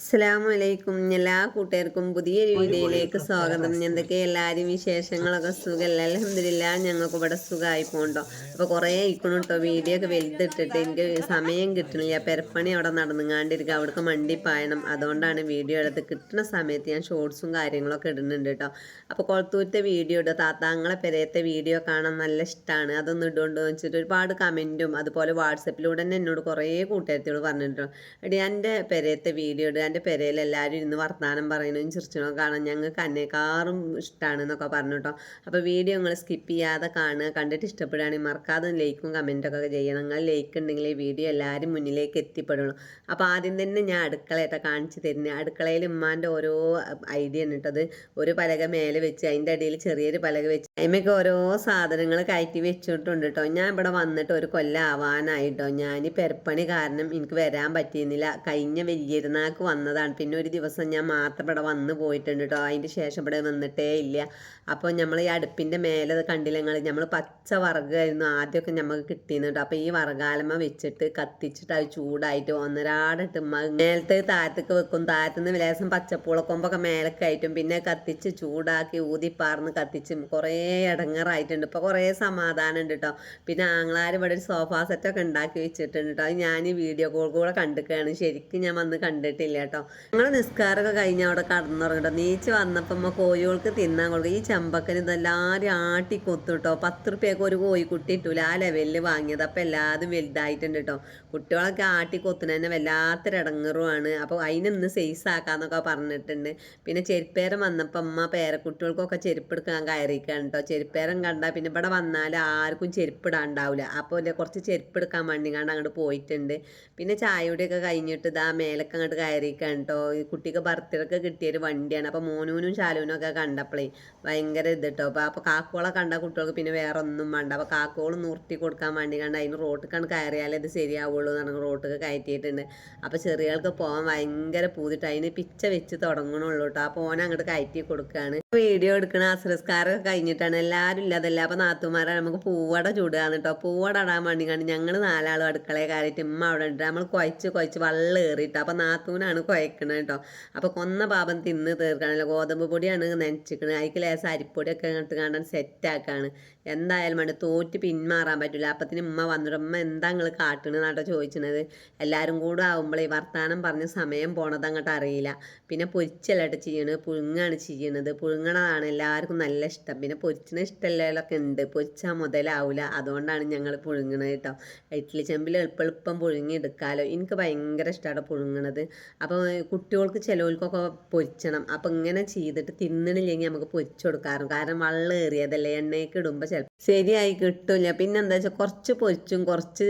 അസ്സലാമലൈക്കും. എല്ലാ കൂട്ടുകാർക്കും പുതിയൊരു വീഡിയോയിലേക്ക് സ്വാഗതം. എന്തൊക്കെ എല്ലാവരും വിശേഷങ്ങളൊക്കെ സുഖമല്ല അലഹമില്ല ഞങ്ങൾക്ക് ഇവിടെ സുഖമായി പോകണ്ടോ അപ്പോൾ കുറേ ഇരിക്കണം കേട്ടോ വീഡിയോ ഒക്കെ വലുതിട്ടിട്ട് എനിക്ക് സമയം കിട്ടണില്ല. പെരപ്പണി അവിടെ നടന്നുങ്ങാണ്ടിരിക്കുക അവിടേക്ക് മണ്ടി പായണം. അതുകൊണ്ടാണ് വീഡിയോ എടുത്ത് കിട്ടുന്ന സമയത്ത് ഞാൻ ഷോർട്സും കാര്യങ്ങളൊക്കെ ഇടുന്നുണ്ട് കേട്ടോ അപ്പോൾ കുളത്തൂരത്തെ വീഡിയോ ഇടുക. താത്താങ്ങളെ പെരയത്തെ വീഡിയോ കാണാൻ നല്ല ഇഷ്ടമാണ് അതൊന്നും ഇടുകൊണ്ട് വെച്ചിട്ട് ഒരുപാട് കമന്റും അതുപോലെ വാട്സപ്പിലൂടെ തന്നെ എന്നോട് കുറേ കൂട്ടുകാരത്തിയോട് പറഞ്ഞിട്ടുണ്ട് എടി എന്റെ പെരയത്തെ വീഡിയോ ഇടുക എന്റെ പെരയിൽ എല്ലാവരും ഇരുന്ന് വർത്തമാനം പറയണതും ചിരിച്ചണോ കാണാൻ ഞങ്ങൾക്ക് അന്നേക്കാറും ഇഷ്ടമാണ് എന്നൊക്കെ പറഞ്ഞു കേട്ടോ. അപ്പോൾ വീഡിയോ നിങ്ങൾ സ്കിപ്പ് ചെയ്യാതെ കാണുക കണ്ടിട്ട് ഇഷ്ടപ്പെടുകയാണെങ്കിൽ മറക്കാതെ ലൈക്കും കമന്റൊക്കെ ചെയ്യണം. നിങ്ങൾ ലൈക്ക് ഉണ്ടെങ്കിൽ ഈ വീഡിയോ എല്ലാവരും മുന്നിലേക്ക് എത്തിപ്പെടുള്ളൂ. അപ്പോൾ ആദ്യം തന്നെ ഞാൻ അടുക്കളയൊക്കെ കാണിച്ചു തരുന്നത് അടുക്കളയിൽ ഉമ്മാന്റെ ഓരോ ഐഡിയ ആണ് ഒരു പലക മേലെ വെച്ച് അതിന്റെ അടിയിൽ ചെറിയൊരു പലക വെച്ച് അതിമൊക്കെ ഓരോ സാധനങ്ങൾ കയറ്റി വെച്ചിട്ടുണ്ട് കേട്ടോ. ഞാൻ ഇവിടെ വന്നിട്ട് ഒരു കൊല്ലം ആവാനായിട്ടോ ഞാൻ പെരപ്പണി കാരണം എനിക്ക് വരാൻ പറ്റിയിരുന്നില്ല. കഴിഞ്ഞ വലിയിരുന്നാൾക്ക് വന്നതാണ്. പിന്നെ ഒരു ദിവസം ഞാൻ മാത്രം ഇവിടെ വന്ന് പോയിട്ടുണ്ട് കേട്ടോ അതിന്റെ ശേഷം ഇവിടെ വന്നിട്ടേ ഇല്ല. അപ്പോൾ നമ്മൾ ഈ അടുപ്പിന്റെ മേലെ കണ്ടില്ല നമ്മൾ പച്ച വറകായിരുന്നു ആദ്യമൊക്കെ നമുക്ക് കിട്ടിയിരുന്നു കേട്ടോ അപ്പോൾ ഈ വറകാലമ വെച്ചിട്ട് കത്തിച്ചിട്ട് അത് ചൂടായിട്ട് ഒന്നരാടിട്ട് മേലത്തെ താഴത്തേക്ക് വെക്കും. താഴത്തുനിന്ന് ലേശം പച്ചപ്പൂളക്കൊമ്പൊക്കെ മേലെ കയറ്റും. പിന്നെ കത്തിച്ച് ചൂടാക്കി ഊതിപ്പാർന്ന് കത്തിച്ച് കുറേ ഇടങ്ങറായിട്ടുണ്ട് ഇപ്പോൾ കുറേ സമാധാനം ഉണ്ട് കേട്ടോ പിന്നെ ആങ്ങളാർ ഇവിടെ ഒരു സോഫ സെറ്റൊക്കെ ഉണ്ടാക്കി വെച്ചിട്ടുണ്ട് കേട്ടോ അത് ഞാൻ ഈ വീഡിയോ കോൾ കൂടെ കണ്ടിക്കുകയാണ് ശരിക്കും ഞാൻ വന്ന് കണ്ടിട്ടില്ല കേട്ടോ. ഞങ്ങൾ നിസ്കാരമൊക്കെ കഴിഞ്ഞ് അവിടെ കടന്നുറങ്ങട്ടോ നീച്ച് വന്നപ്പോൾ അമ്മ കോഴികൾക്ക് തിന്നാൻ കൊടുക്കും. ഈ ചെമ്പക്കന് ഇതെല്ലാവരും ആട്ടി കൊത്തു കേട്ടോ പത്ത് റുപ്യൊക്കെ ഒരു കോഴിക്കുട്ടി ഇട്ടൂല ആ ലെവലിൽ വാങ്ങിയത്. അപ്പോൾ എല്ലാതും വലുതായിട്ടുണ്ട് കേട്ടോ. കുട്ടികളൊക്കെ ആട്ടി കൊത്തുന്ന തന്നെ വല്ലാത്തൊരടങ്ങറുമാണ് അപ്പോൾ അതിനൊന്ന് സൈസ് ആക്കാന്നൊക്കെ പറഞ്ഞിട്ടുണ്ട്. പിന്നെ ചെരുപ്പേരം വന്നപ്പോൾ അമ്മ പേരക്കുട്ടികൾക്കൊക്കെ ചെരുപ്പ് എടുക്കാൻ കയറിയിരിക്കുകയാണ് കേട്ടോ. ചെരുപ്പേരം കണ്ടാൽ പിന്നെ ഇവിടെ വന്നാൽ ആർക്കും ചെരുപ്പ് ഇടാണ്ടാവില്ല അപ്പോൾ കുറച്ച് ചെരുപ്പ് എടുക്കാൻ വേണ്ടി കണ്ട് അങ്ങോട്ട് പോയിട്ടുണ്ട്. പിന്നെ ചായയുടെയൊക്കെ കഴിഞ്ഞിട്ട് ഇതാ മേലൊക്കെ അങ്ങോട്ട് കയറിയിരിക്കുകയാണ് കേട്ടോ ഈ കുട്ടിക്ക് ബർത്ത്ഡേക്ക് കിട്ടിയൊരു വണ്ടിയാണ്. അപ്പോൾ മോനൂനും ശാലുവിനും ഒക്കെ കണ്ടപ്പോഴേ ഭയങ്കര ഇത് കേട്ടോ അപ്പോൾ അപ്പോൾ കാക്കോളെ കണ്ട കുട്ടികൾക്ക് പിന്നെ വേറെ ഒന്നും വേണ്ട. അപ്പോൾ കാക്കോൾ നിർത്തി കൊടുക്കാൻ വേണ്ടി കണ്ട് അതിന് റോട്ടിക്കാണ് കയറിയാലേ ഇത് ശരിയാവുള്ളൂ എന്ന് പറഞ്ഞ് റോട്ടിക്ക് കയറ്റിയിട്ടുണ്ട്. അപ്പോൾ ചെറിയൾക്ക് പോകാൻ ഭയങ്കര പൂതിട്ട്. അതിന് പിച്ച വെച്ച് തുടങ്ങണുള്ളൂ കേട്ടോ അപ്പോൾ ഓനെ അങ്ങോട്ട് കയറ്റി കൊടുക്കുകയാണ് വീഡിയോ എടുക്കണ അസ്രസ്കാരമൊക്കെ കഴിഞ്ഞിട്ടാണ്. എല്ലാവരും ഇല്ലാതല്ല. അപ്പോൾ നാത്തുമാരെ നമുക്ക് പൂവട ചൂടുകയാണ് കേട്ടോ പൂവട ഇടാൻ വേണ്ടി കണ്ട് ഞങ്ങൾ നാലാളും അടുക്കളയെ കയറിയിട്ട് ഉമ്മ അവിടെ ഉണ്ട്. നമ്മൾ കുഴച്ച് കുഴച്ച് വെള്ളം ഏറിയിട്ട് അപ്പോൾ നാത്തൂനാണ് കുഴക്കണത് കേട്ടോ അപ്പോൾ കൊന്ന പാപം തിന്ന് തീർക്കാണല്ലോ ഗോതമ്പ് പൊടിയാണ് നനച്ചിക്കണത് അതിക്ക് ലേശം അരിപ്പൊടിയൊക്കെ ഇങ്ങോട്ട് കാണാൻ സെറ്റാക്കാണ് എന്തായാലും വേണ്ട തോറ്റ് പിന്മാറാൻ പറ്റില്ല അപ്പത്തിന് ഉമ്മ വന്നിട്ട് ഉമ്മ എന്താ നിങ്ങൾ കാട്ടണെന്നാട്ടോ ചോദിച്ചത് എല്ലാവരും കൂടെ ആകുമ്പോൾ ഈ വർത്താനം പറഞ്ഞ സമയം പോണത് അങ്ങോട്ട് അറിയില്ല. പിന്നെ പൊരിച്ചല്ലാട്ട് ചെയ്യണത് പുഴുങ്ങാണ് ചെയ്യണത്. പുഴുങ്ങണതാണ് എല്ലാവർക്കും നല്ല ഇഷ്ടം. പിന്നെ പൊരിച്ചിന് ഇഷ്ടമല്ലൊക്കെ ഉണ്ട് പൊരിച്ചാൽ മുതലാവില്ല അതുകൊണ്ടാണ് ഞങ്ങൾ പുഴുങ്ങണത് കേട്ടോ ഇഡ്ഡലി ചെമ്പിൽ എളുപ്പം എളുപ്പം പുഴുങ്ങി എടുക്കാമല്ലോ എനിക്ക് ഭയങ്കര ഇഷ്ടമാണ് പുഴുങ്ങണത്. അപ്പോൾ കുട്ടികൾക്ക് ചിലവർക്കൊക്കെ പൊരിച്ചണം. അപ്പം ഇങ്ങനെ ചെയ്തിട്ട് തിന്നണില്ലെങ്കിൽ നമുക്ക് പൊരിച്ചു കൊടുക്കാറ് കാരണം വെള്ളം ഏറിയതല്ലേ എണ്ണയൊക്കെ ഇടുമ്പോൾ ചിലപ്പോൾ ശരിയായി കിട്ടില്ല. പിന്നെ എന്താ വെച്ചാൽ കുറച്ച് പൊരിച്ചും കുറച്ച്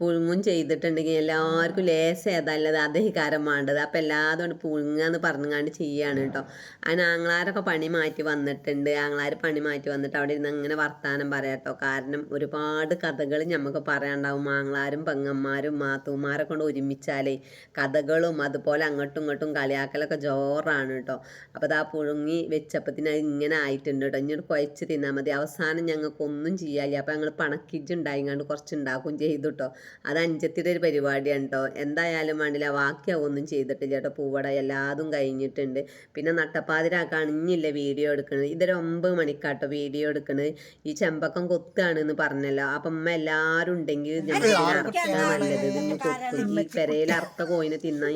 പുഴുങ്ങും ചെയ്തിട്ടുണ്ടെങ്കിൽ എല്ലാവർക്കും ലേശം ഏതല്ലത് അതഹികാരം വേണ്ടത്. അപ്പം എല്ലാതും കൊണ്ട് പുഴുങ്ങാന്ന് പറഞ്ഞുകൊണ്ട് ചെയ്യാണ് കേട്ടോ അതിന് ആങ്ങളാരൊക്കെ പണി മാറ്റി വന്നിട്ടുണ്ട്. ആങ്ങളാർ പണി മാറ്റി വന്നിട്ട് അവിടെ ഇരുന്ന് അങ്ങനെ വർത്താനം പറയാട്ടോ കാരണം ഒരുപാട് കഥകൾ നമുക്ക് പറയാനുണ്ടാവും ആങ്ങളാരും പെങ്ങന്മാരും മാത്തൂമാരെ കൊണ്ട് ഒരുമിച്ചാലേ കഥകളും അതുപോലെ അങ്ങോട്ടും ഇങ്ങോട്ടും കളിയാക്കലൊക്കെ ജോറാണ് കേട്ടോ അപ്പോൾ ആ പുഴുങ്ങി വെച്ചപ്പത്തിന് അത് ഇങ്ങനെ ആയിട്ടുണ്ട് കേട്ടോ ഇങ്ങോട്ട് കുഴച്ച് തിന്നാൽ മതി. അവസാനം ഞങ്ങൾക്ക് ഒന്നും ചെയ്യാല്ല അപ്പോൾ ഞങ്ങൾ പണക്കിച്ചുണ്ടായിങ്ങാണ്ട് കുറച്ച് ഉണ്ടാക്കും ചെയ്തു കേട്ടോ അത് അഞ്ചത്തിന്റെ ഒരു പരിപാടിയാണ് കേട്ടോ എന്തായാലും വേണ്ടില്ല ബാക്കിയാവും ഒന്നും ചെയ്തിട്ടില്ല കേട്ടോ പൂവട എല്ലാതും കഴിഞ്ഞിട്ടുണ്ട്. പിന്നെ നട്ടപ്പാതിര കണിഞ്ഞില്ല വീഡിയോ എടുക്കുന്നത് ഇതൊരു ഒമ്പത് മണിക്കാട്ടോ വീഡിയോ എടുക്കുന്നത് ഈ ചെമ്പക്കം കൊത്താണ് എന്ന് പറഞ്ഞല്ലോ. അപ്പം അമ്മ എല്ലാവരും ഉണ്ടെങ്കിൽ ഞങ്ങൾ നല്ലത്. കൊത്തും. ഈ പെരയിൽ അർത്ഥ കോയിനെ തിന്നാൻ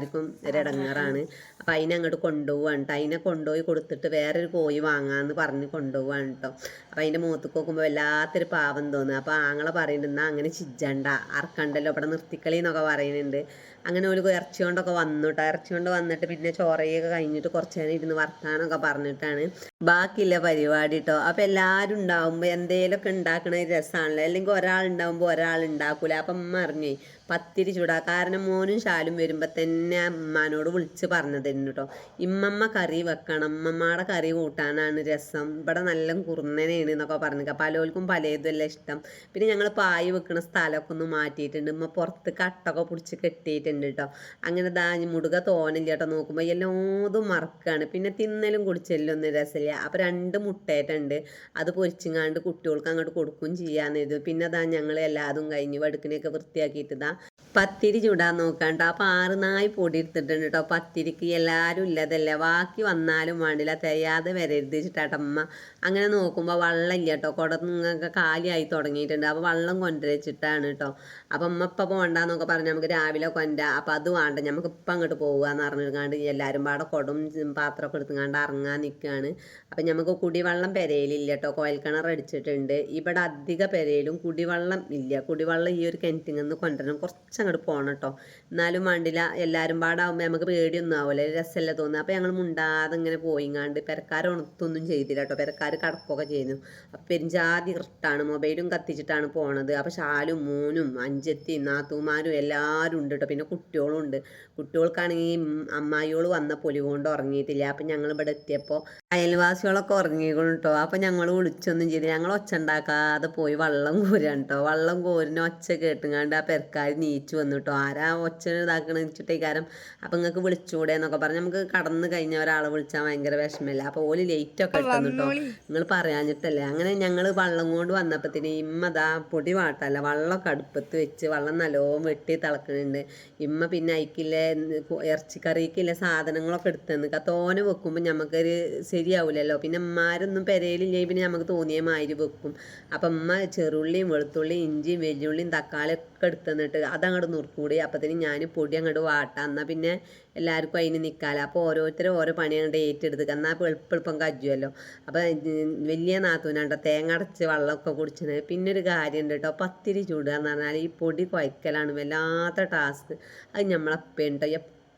എല്ലാവർക്കും ഒരു ഇടങ്ങാറാണ് അപ്പം അതിനെ അങ്ങോട്ട് കൊണ്ടുപോവാണ് കേട്ടോ അതിനെ കൊണ്ടുപോയി കൊടുത്തിട്ട് വേറൊരു കോഴി വാങ്ങാമെന്ന് പറഞ്ഞ് കൊണ്ടുപോവാണ് കേട്ടോ അപ്പം അതിന്റെ മുഖത്തേക്ക് നോക്കുമ്പോൾ വല്ലാത്തൊരു പാവം തോന്നുന്നു അപ്പോൾ ആങ്ങളെ പറയുന്നുണ്ട് എന്നാൽ അങ്ങനെ ചിജ്ജണ്ട. അറക്കണ്ടല്ലോ ഇവിടെ നിർത്തിക്കളി എന്നൊക്കെ പറയുന്നുണ്ട് അങ്ങനെ ഒരു ഇറച്ചി കൊണ്ടൊക്കെ വന്നു കേട്ടോ ഇറച്ചി കൊണ്ട് വന്നിട്ട് പിന്നെ ചോറയൊക്കെ കഴിഞ്ഞിട്ട് കുറച്ച് നേരം ഇരുന്ന് വർത്താനൊക്കെ പറഞ്ഞിട്ടാണ്. ബാക്കിയില്ല പരിപാടി കേട്ടോ അപ്പോൾ എല്ലാവരും ഉണ്ടാകുമ്പോൾ എന്തേലൊക്കെ ഉണ്ടാക്കണ ഒരു രസമാണല്ലോ അല്ലെങ്കിൽ ഒരാൾ ഉണ്ടാവുമ്പോൾ ഒരാൾ ഉണ്ടാക്കൂല. അപ്പം അമ്മ അറിഞ്ഞേ പത്തിരി ചൂടാ. കാരണം മോനും ശാലും വരുമ്പോൾ തന്നെ അമ്മാനോട് വിളിച്ച് പറഞ്ഞതായിരുന്നു കേട്ടോ ഇമ്മമ്മ കറി വെക്കണം. അമ്മമ്മയുടെ കറി കൂട്ടാനാണ് രസം. ഇവിടെ നല്ല കുറുന്നനെയാണ് എന്നൊക്കെ പറഞ്ഞു. പലർക്കും പലതുമല്ല ഇഷ്ടം. പിന്നെ ഞങ്ങൾ പായ് വെക്കുന്ന സ്ഥലമൊക്കെ ഒന്ന് മാറ്റിയിട്ടുണ്ട്. ഉമ്മ പുറത്ത് കട്ടൊക്കെ പിടിച്ച് കെട്ടിയിട്ടുണ്ട്. തുടങ്ങിയിട്ടുണ്ട് കേട്ടോ അങ്ങനെ ദാ മുടുക തോനില്ല കേട്ടോ നോക്കുമ്പോൾ എല്ലാതും മറക്കാണ്. പിന്നെ തിന്നലും കുടിച്ചെല്ലാം ഒന്നും രസമില്ല അപ്പോൾ രണ്ട് മുട്ടയായിട്ടുണ്ട് അത് പൊരിച്ചിങ്ങാണ്ട് കുട്ടികൾക്ക് അങ്ങോട്ട് കൊടുക്കുകയും ചെയ്യാന്ന് ഇത് പിന്നെ ദാ ഞങ്ങൾ എല്ലാതും കഴിഞ്ഞ് വടുക്കിനെയൊക്കെ വൃത്തിയാക്കിയിട്ട് ഇതാ പത്തിരി ചൂടാൻ നോക്കാണ്ട്. അപ്പൊ ആറ് നായി പൊടി എടുത്തിട്ടുണ്ട് കേട്ടോ പത്തിരിക്ക് എല്ലാരും ഇല്ലതല്ലേ. ബാക്കി വന്നാലും വേണ്ടില്ല. തികയാതെ വരരുത് ചിട്ടാട്ടമ്മ അങ്ങനെ നോക്കുമ്പോൾ വെള്ളം ഇല്ല കേട്ടോ കുടങ്ങൊക്കെ കാലിയായി തുടങ്ങിയിട്ടുണ്ട്. അപ്പോൾ വെള്ളം കൊണ്ടുവച്ചിട്ടാണ് കേട്ടോ അപ്പം അമ്മ ഇപ്പം പോകണ്ടെന്നൊക്കെ പറഞ്ഞ് നമുക്ക് രാവിലെ കൊണ്ട. അപ്പം അത് വേണ്ട. നമുക്ക് ഇപ്പം അങ്ങോട്ട് പോകുക പറഞ്ഞിരിക്കാണ്ട് എല്ലാവരും പാടെ കുടം പാത്രമൊക്കെ എടുത്തുകൊണ്ട് ഇറങ്ങാൻ നിൽക്കുകയാണ് അപ്പം നമുക്ക് കുടിവെള്ളം പെരയിലില്ല കേട്ടോ കോയൽക്കിണർ അടിച്ചിട്ടുണ്ട്. ഇവിടെ അധിക പെരയിലും കുടിവെള്ളം ഇല്ല. കുടിവെള്ളം ഈ ഒരു കിണറ്റിൽ നിന്ന് കൊണ്ടുവരണം. കുറച്ച് അങ്ങോട്ട് പോകണം കേട്ടോ എന്നാലും വേണ്ടില്ല എല്ലാവരും പാടാകുമ്പോൾ നമുക്ക് പേടിയൊന്നും ആവില്ല രസമല്ല തോന്നുക അപ്പോൾ ഞങ്ങൾ മുണ്ടാതെ ഇങ്ങനെ പോയിങ്ങാണ്ട് പെരക്കാർ ഉണത്തൊന്നും ചെയ്തില്ല കേട്ടോ പെരക്കാർ കടക്കുകയൊക്കെ ചെയ്യുന്നു അപ്പം പെരിഞ്ചാതി ഇഷ്ടമാണ് മൊബൈലും കത്തിച്ചിട്ടാണ് പോണത്. അപ്പോൾ ഷാലും മോനും അഞ്ചെത്തി നാത്തൂമാരും എല്ലാവരും ഉണ്ട് കേട്ടോ പിന്നെ കുട്ടികളും ഉണ്ട്. കുട്ടികൾക്കാണെങ്കിൽ അമ്മായിയോൾ വന്ന പൊലി കൊണ്ട് ഉറങ്ങിയിട്ടില്ല. അപ്പം ഞങ്ങൾ ഇവിടെ എത്തിയപ്പോൾ അയൽവാസികളൊക്കെ ഉറങ്ങിക്കണം കേട്ടോ അപ്പം ഞങ്ങൾ വിളിച്ചൊന്നും ചെയ്തില്ല. ഞങ്ങൾ ഒച്ച ഉണ്ടാക്കാതെ പോയി വള്ളം കോരാണ് കേട്ടോ വള്ളം കോരിന് ഒച്ച കേട്ടുങ്ങാണ്ട് ആ പെരക്കാർ നീച്ചു. വന്നു കേട്ടോ ആരാ ഒച്ച ഇതാക്കണെന്ന് വെച്ചിട്ടേ കാരം. അപ്പം നിങ്ങൾക്ക് വിളിച്ചുകൂടെ എന്നൊക്കെ പറഞ്ഞ് നമുക്ക് കടന്ന് കഴിഞ്ഞ ഒരാളെ വിളിച്ചാൽ ഭയങ്കര വിഷമമില്ല അപ്പോൾ ഓൽ ലേറ്റ് ഒക്കെ ഇട്ടുന്നു കേട്ടോ നിങ്ങൾ പറയാഞ്ഞിട്ടല്ലേ. അങ്ങനെ ഞങ്ങൾ വള്ളം കൊണ്ട് വന്നപ്പത്തിന് ഇമ്മ ദാ പൊടി വാട്ടല്ല. വള്ളമൊക്കെ അടുപ്പത്ത് വെച്ച് വള്ളം നല്ലോണം വെട്ടി തിളക്കുന്നുണ്ട് ഇമ്മ പിന്നെ അയക്കില്ലേ ഇറച്ചിക്കറിക്കില്ല സാധനങ്ങളൊക്കെ എടുത്തെന്ന്. തോനെ വെക്കുമ്പോൾ നമുക്കൊരു ശരിയാവില്ലല്ലോ പിന്നെ ഉമ്മാരൊന്നും പെരയിലില്ലെങ്കിൽ പിന്നെ നമുക്ക് തോന്നിയ മാതിരി വെക്കും. അപ്പം ഉമ്മ ചെറുള്ളിയും വെളുത്തുള്ളിയും ഇഞ്ചിയും വെല്ലുള്ളിയും തക്കാളിയൊക്കെ എടുത്തെന്നിട്ട്. അതങ്ങോട്ട് നുറുക്കൂടി അപ്പത്തിന് ഞാൻ പൊടി അങ്ങോട്ട് വാട്ടാം. എന്നാൽ പിന്നെ എല്ലാവർക്കും അതിന് നിൽക്കാമല്ലോ അപ്പോൾ ഓരോരുത്തരും ഓരോ പണി അങ്ങോട്ട് ഏറ്റെടുത്തുക എന്നാൽ എളുപ്പം കജ്ജുമല്ലോ അപ്പോൾ വലിയ നാത്തൂനാണ്ടോ തേങ്ങ അടച്ച് വെള്ളമൊക്കെ കുടിച്ചത്. പിന്നെ ഒരു കാര്യമുണ്ട് കേട്ടോ പത്തിരി ചൂടുക എന്ന് പറഞ്ഞാൽ ഈ പൊടി കുഴക്കലാണ് വല്ലാത്ത ടാസ്ക് അത് നമ്മളപ്പുണ്ടോ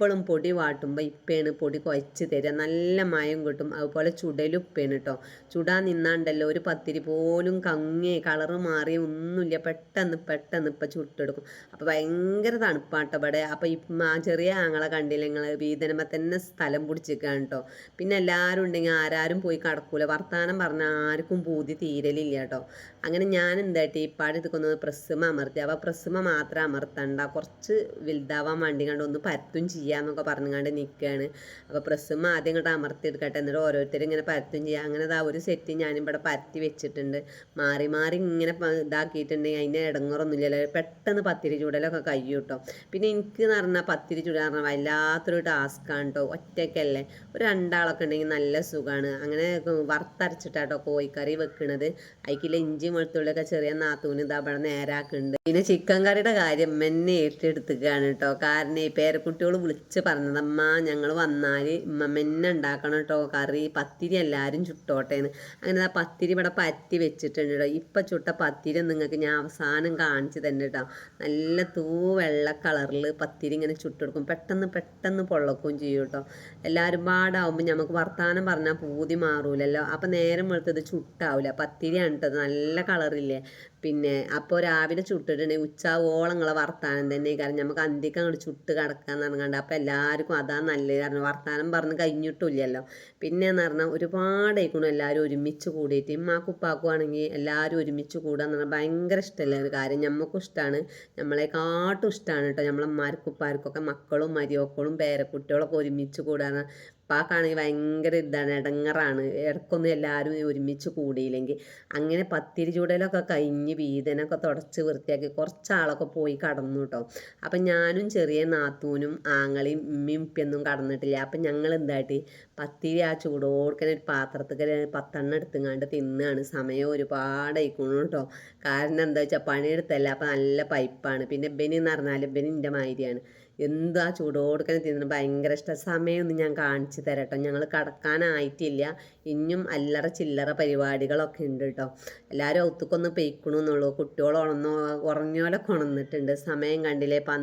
എപ്പോഴും പൊടി വാട്ടുമ്പോൾ ഇപ്പയാണ് പൊടി കുഴച്ച് തരിക നല്ല മയം കിട്ടും. അതുപോലെ ചുടലുപ്പയാണ് കേട്ടോ ചുടാൻ നിന്നാണ്ടല്ലോ ഒരു പത്തിരി പോലും കങ്ങി കളറ് മാറി ഒന്നുമില്ല പെട്ടെന്ന് പെട്ടെന്ന് ഇപ്പം ചുട്ടെടുക്കും. അപ്പോൾ ഭയങ്കര തണുപ്പാട്ടോ ഇവിടെ അപ്പോൾ ഇപ്പം ആ ചെറിയ ആങ്ങളെ കണ്ടില്ല നിങ്ങൾ വീതനമ്മ തന്നെ സ്ഥലം പിടിച്ചിരിക്കുകയാണ് കേട്ടോ പിന്നെ എല്ലാവരും ഉണ്ടെങ്കിൽ ആരാരും പോയി കടക്കൂല. വർത്തമാനം പറഞ്ഞാൽ ആർക്കും പൂതി തീരലില്ല കേട്ടോ അങ്ങനെ ഞാൻ എന്തായിട്ട് ഇപ്പാട് എടുക്കുന്നത് പ്രസ്സുമ അമർത്തി. അപ്പോൾ പ്രസ്സുമ മാത്രം അമർത്തണ്ട. കുറച്ച് വലുതാവാൻ വേണ്ടി കണ്ട് ഒന്ന് പരത്തും ചെയ്യാന്നൊക്കെ പറഞ്ഞുകൊണ്ട് നിൽക്കുകയാണ് അപ്പോൾ പ്രസ്സും ആദ്യം ഇങ്ങോട്ട് അമർത്തി എടുക്കട്ടെ എന്നിട്ട് ഓരോരുത്തരും ഇങ്ങനെ പരത്തും ചെയ്യുക അങ്ങനെ ആ ഒരു സെറ്റ് ഞാനിവിടെ പരത്തി വെച്ചിട്ടുണ്ട്. മാറി മാറി ഇങ്ങനെ ഇതാക്കിയിട്ടുണ്ടെങ്കിൽ അതിന്റെ ഇടങ്ങറൊന്നുമില്ലല്ലോ പെട്ടെന്ന് പത്തിരി ചൂടലൊക്കെ കഴിയും കേട്ടോ പിന്നെ എനിക്ക് എന്ന് പറഞ്ഞാൽ പത്തിരി ചൂടാൻ പറഞ്ഞാൽ വല്ലാത്തൊരു ടാസ്ക്കാണ് കേട്ടോ ഒറ്റയ്ക്കല്ലേ ഒരു രണ്ടാളൊക്കെ ഉണ്ടെങ്കിൽ നല്ല സുഖമാണ് അങ്ങനെ വറുത്തരച്ചിട്ടാട്ടോ കോഴിക്കറി വെക്കണത്. അതിക്കില്ല ഇഞ്ചി വെളുത്തുള്ളിയൊക്കെ ചെറിയ നാത്തൂന് ഇതാ ഇവിടെ നേരാക്കുന്നുണ്ട് പിന്നെ ചിക്കൻ കറിയുടെ കാര്യം എന്നെ ഏറ്റെടുത്തുകയാണ് കേട്ടോ കാരണം ഈ പേരക്കുട്ടികൾ വിളിച്ച് പറഞ്ഞത് അമ്മ ഞങ്ങൾ വന്നാൽ മെന്നെ ഉണ്ടാക്കണം കേട്ടോ കറി പത്തിരി എല്ലാവരും ചുട്ടോട്ടെ എന്ന്. അങ്ങനെ ആ പത്തിരി ഇവിടെ പറ്റി വെച്ചിട്ടുണ്ട് കേട്ടോ ഇപ്പം ചുട്ട പത്തിരി നിങ്ങൾക്ക് ഞാൻ അവസാനം കാണിച്ചു തന്നെ കേട്ടോ നല്ല തൂ വെള്ള കളറിൽ പത്തിരി ഇങ്ങനെ ചുട്ടെടുക്കും. പെട്ടെന്ന് പെട്ടെന്ന് പൊള്ളക്കുകയും ചെയ്യും കേട്ടോ എല്ലാവരും പാടാവുമ്പോൾ നമുക്ക് വർത്തമാനം പറഞ്ഞാൽ പൂതി മാറൂലല്ലോ. അപ്പം നേരം വെളുത്തത് ചുട്ടാവില്ല പത്തിരിയാണ് കേട്ടത് നല്ല കളറില്ലേ. പിന്നെ അപ്പോൾ രാവിലെ ചുട്ടിട്ടുണ്ടെങ്കിൽ ഉച്ചാവോളങ്ങളെ വർത്താനം തന്നെ കാരണം നമുക്ക് അന്തിക്ക് അങ്ങോട്ട് ചുട്ട് കിടക്കാന്ന് പറഞ്ഞാണ്ട് അപ്പോൾ എല്ലാവർക്കും അതാണ് നല്ലത്. കാരണം വർത്താനം പറഞ്ഞ് കഴിഞ്ഞിട്ടില്ലല്ലോ. പിന്നെ എന്ന് പറഞ്ഞാൽ ഒരുപാടായിക്കണം എല്ലാവരും ഒരുമിച്ച് കൂടിയിട്ട്. ഇമ്മാക്കും ആണെങ്കിൽ എല്ലാവരും ഒരുമിച്ച് കൂടുക എന്ന് പറഞ്ഞാൽ ഭയങ്കര ഇഷ്ടമല്ല ഒരു കാര്യം. നമുക്കും ഇഷ്ടമാണ് നമ്മളെക്കാട്ടും ഇഷ്ടമാണ് കേട്ടോ നമ്മളമ്മാർക്കും ഉപ്പാർക്കൊക്കെ മക്കളും മരിയോക്കളും പേരക്കുട്ടികളൊക്കെ ഒരുമിച്ച് കൂടാന്ന് ഉപ്പാക്കാണെങ്കിൽ ഭയങ്കര ഇതാണ് ഇടങ്ങറാണ് ഇടക്കൊന്നും എല്ലാവരും ഒരുമിച്ച് കൂടിയില്ലെങ്കിൽ അങ്ങനെ പത്തിരി ചൂടലൊക്കെ കഴിഞ്ഞ് വീതനൊക്കെ തുടച്ച് വൃത്തിയാക്കി കുറച്ചാളൊക്കെ പോയി കടന്നു കേട്ടോ അപ്പം ഞാനും ചെറിയ നാത്തൂനും ആങ്ങളെയും ഉമ്മയും ഉപ്പിയൊന്നും കടന്നിട്ടില്ല. അപ്പം ഞങ്ങൾ എന്തായിട്ട് പത്തിരി ആ ചൂടോടുക്കനെ ഒരു പാത്രത്തിൽ പത്തെണ്ണം എടുത്തുങ്ങാണ്ട് തിന്നാണ്. സമയം ഒരുപാട് ആയിക്കോണു കേട്ടോ കാരണം എന്താ വെച്ചാൽ പണിയെടുത്തല്ല. അപ്പം നല്ല പൈപ്പാണ്. പിന്നെ ബെനി എന്ന് പറഞ്ഞാൽ ബെനി മാതിരിയാണ്. എന്താ ചൂടോടുക്കനെ തിന്നണം ഭയങ്കര ഇഷ്ടം. സമയമൊന്നും ഞാൻ കാണിച്ചു തരാം കേട്ടോ ഞങ്ങൾ കടക്കാനായിട്ടില്ല. ഇനിയും അല്ലറ ചില്ലറ പരിപാടികളൊക്കെ ഉണ്ട് കേട്ടോ എല്ലാവരും ഒത്തുക്കൊന്ന് പെയ്ക്കണമെന്നുള്ളൂ കുട്ടികൾ ഉണന്നോ ഉറങ്ങിയോലൊക്കെ ഉണർന്നിട്ടുണ്ട് സമയം കണ്ടില്ലേ? പൻ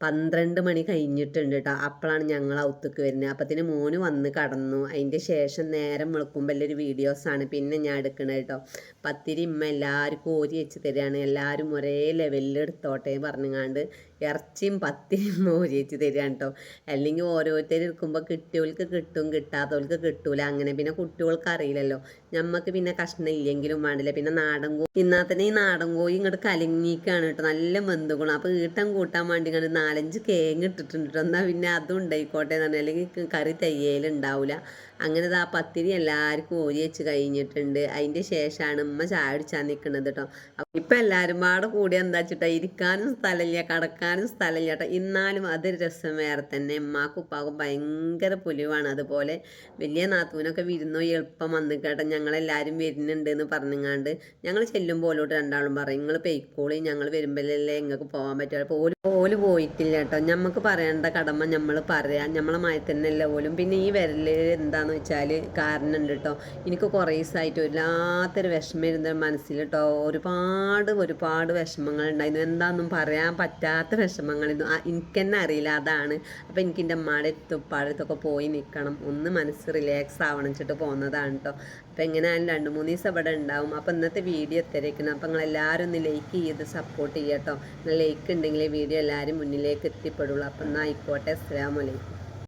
പന്ത്രണ്ട് മണി കഴിഞ്ഞിട്ടുണ്ട് കേട്ടോ അപ്പോഴാണ് ഞങ്ങൾ ഔത്തുക്ക് വരുന്നത് അപ്പത്തിന് മോന് വന്ന് കടന്നു. അതിന്റെ ശേഷം നേരം വിളിക്കുമ്പോൾ ഒരു വീഡിയോസാണ്. പിന്നെ ഞാൻ എടുക്കണത് കേട്ടോ പത്തിരി ഇമ്മ എല്ലാവർക്കും ഓരി വെച്ച് തരികയാണ് എല്ലാവരും ഒരേ ലെവലിൽ എടുത്തോട്ടെ പറഞ്ഞുങ്ങാണ്ട് ഇറച്ചിയും പത്തിരിയും വെച്ച് തരികയാണ് കേട്ടോ അല്ലെങ്കിൽ ഓരോരുത്തർ ഇരിക്കുമ്പോൾ കിട്ടിയവർക്ക് കിട്ടും കിട്ടാത്തവർക്ക് കിട്ടൂല. അങ്ങനെ പിന്നെ കുട്ടികൾക്ക് അറിയില്ലല്ലോ. ഞമ്മക്ക് പിന്നെ കഷ്ണം ഇല്ലെങ്കിലും വേണ്ടില്ല. പിന്നെ നാടൻ കോഴി. ഇന്നാത്തന്നെ ഈ നാടൻ കോഴി ഇങ്ങോട്ട് കലങ്ങിക്കാണ് കേട്ടോ. നല്ല മെന്തുക്കണം അപ്പോൾ ഈട്ടം കൂട്ടാൻ വേണ്ടി ഇങ്ങനെ നാലഞ്ച് കേങ്ങ് ഇട്ടിട്ടുണ്ട് കേട്ടോ. പിന്നെ അതും ഉണ്ടായിക്കോട്ടെ എന്ന് പറഞ്ഞാൽ അല്ലെങ്കിൽ കറി തയ്യലുണ്ടാവില്ല അങ്ങനെ ആ പത്തിരി എല്ലാവർക്കും ഓരി വെച്ച് കഴിഞ്ഞിട്ടുണ്ട്. അതിന്റെ ശേഷമാണ് ഉമ്മ ചായ നിൽക്കുന്നത് കേട്ടോ. ഇപ്പം എല്ലാവരും പാടെ കൂടി എന്താ വെച്ചിട്ടാ? ഇരിക്കാനും സ്ഥലമില്ല കടക്കാനും സ്ഥലമില്ല കേട്ടോ. എന്നാലും അതൊരു രസം വേറെ തന്നെ. ഉമ്മാക്കും ഉപ്പാക്കും ഭയങ്കര പുലിവാണ്. അതുപോലെ വലിയ നാത്തൂനൊക്കെ വിരുന്നോ എളുപ്പം വന്ന് കേട്ടോ ഞങ്ങളെല്ലാവരും വരുന്നുണ്ട് എന്ന് പറഞ്ഞങ്ങാണ്ട് ഞങ്ങൾ ചെല്ലുമ്പോൾ ഓലോട്ട് രണ്ടാളും പറയും നിങ്ങൾ പെയ്ക്കോളി ഞങ്ങൾ വരുമ്പോഴല്ലേ നിങ്ങൾക്ക് പോകാൻ പറ്റുക അപ്പോൾ ഓൽ ഓൽ പോയിട്ടില്ല കേട്ടോ ഞമ്മക്ക് പറയേണ്ട കടമ നമ്മൾ പറയാം. നമ്മളെ മായി തന്നെയല്ല പോലും പിന്നെ ഈ വിരൽ എന്താന്ന് വെച്ചാൽ കാരണമുണ്ട് കേട്ടോ എനിക്ക് കുറേ ദിവസമായിട്ട് വല്ലാത്തൊരു വിഷമം ഇരുന്ന മനസ്സിൽ കേട്ടോ ഒരുപാട് ഒരുപാട് വിഷമങ്ങൾ ഉണ്ടായിരുന്നു. എന്താണെന്നും പറയാൻ പറ്റാത്ത വിഷമങ്ങളായിരുന്നു. എനിക്ക് തന്നെ അറിയില്ല. അതാണ്. അപ്പോൾ എനിക്ക് എന്റെ അമ്മയുടെ അടുത്തും ഉപ്പാടെ അടുത്തൊക്കെ പോയി നിൽക്കണം ഒന്ന് മനസ്സ് റിലാക്സ് ആവണം. വെച്ചിട്ട് പോകുന്നതാണ് കേട്ടോ അപ്പോൾ എങ്ങനെയായാലും രണ്ട് മൂന്ന് ദിവസം ഇവിടെ ഉണ്ടാവും. അപ്പോൾ ഇന്നത്തെ വീഡിയോ എത്തിരിക്കണം അപ്പോൾ നിങ്ങൾ എല്ലാവരും ഒന്ന് ലൈക്ക് ചെയ്ത് സപ്പോർട്ട് ചെയ്യാം കേട്ടോ ലൈക്ക് ഉണ്ടെങ്കിൽ വീഡിയോ എല്ലാവരും മുന്നിലേക്ക് എത്തിപ്പെടുള്ളൂ. അപ്പം എന്നാൽ ആയിക്കോട്ടെ. അസ്സാം വലൈക്കും